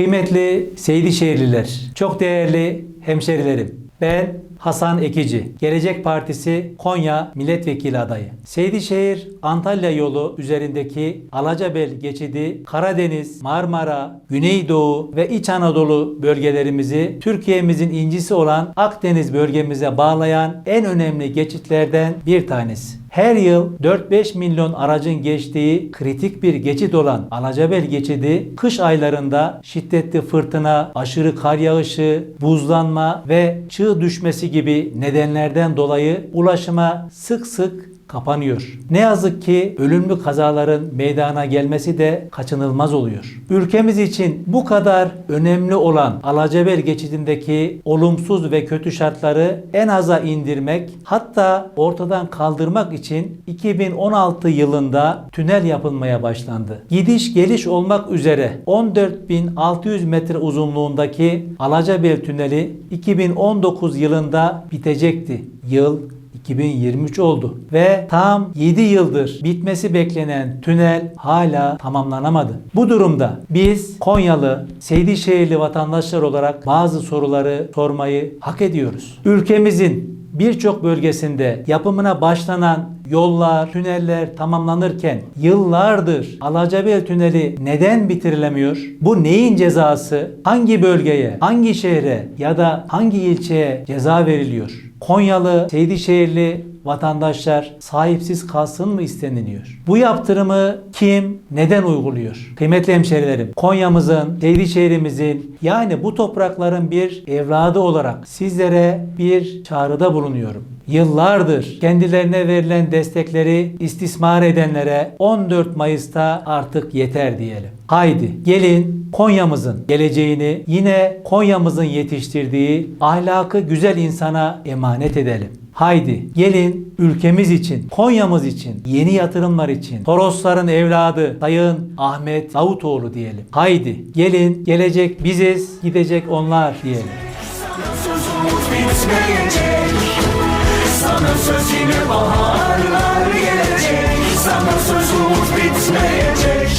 Kıymetli Seydişehirliler, çok değerli hemşerilerim. Ben Hasan Ekici, Gelecek Partisi Konya Milletvekili adayı. Seydişehir Antalya yolu üzerindeki Alacabel geçidi Karadeniz, Marmara, Güneydoğu ve İç Anadolu bölgelerimizi Türkiye'mizin incisi olan Akdeniz bölgemize bağlayan en önemli geçitlerden bir tanesi. Her yıl 4-5 milyon aracın geçtiği kritik bir geçit olan Alacabel geçidi kış aylarında şiddetli fırtına, aşırı kar yağışı, buzlanma ve çığ düşmesi gibi nedenlerden dolayı ulaşıma sık sık kapanıyor. Ne yazık ki ölümlü kazaların meydana gelmesi de kaçınılmaz oluyor. Ülkemiz için bu kadar önemli olan Alacabel geçidindeki olumsuz ve kötü şartları en aza indirmek hatta ortadan kaldırmak için 2016 yılında tünel yapılmaya başlandı. Gidiş geliş olmak üzere 14.600 metre uzunluğundaki Alacabel tüneli 2019 yılında bitecekti. Yıl 2023 oldu ve tam 7 yıldır bitmesi beklenen tünel hala tamamlanamadı. Bu durumda biz Konyalı, Seydişehirli vatandaşlar olarak bazı soruları sormayı hak ediyoruz. Ülkemizin birçok bölgesinde yapımına başlanan yollar, tüneller tamamlanırken yıllardır Alacabel Tüneli neden bitirilemiyor? Bu neyin cezası? Hangi bölgeye, hangi şehre ya da hangi ilçeye ceza veriliyor? Konyalı, Seydişehirli vatandaşlar sahipsiz kalsın mı isteniliyor? Bu yaptırımı kim, neden uyguluyor? Kıymetli hemşerilerim, Konya'mızın, Seydişehir'imizin yani bu toprakların bir evladı olarak sizlere bir çağrıda bulunuyorum. Yıllardır kendilerine verilen destekleri istismar edenlere 14 Mayıs'ta artık yeter diyelim. Haydi gelin Konya'mızın geleceğini yine Konya'mızın yetiştirdiği ahlakı güzel insana emanet edelim. Haydi gelin ülkemiz için, Konya'mız için, yeni yatırımlar için Torosların evladı Sayın Ahmet Davutoğlu diyelim. Haydi gelin gelecek biziz, gidecek onlar diyelim. Sözümüz bitmeyecek sana söz yine bahar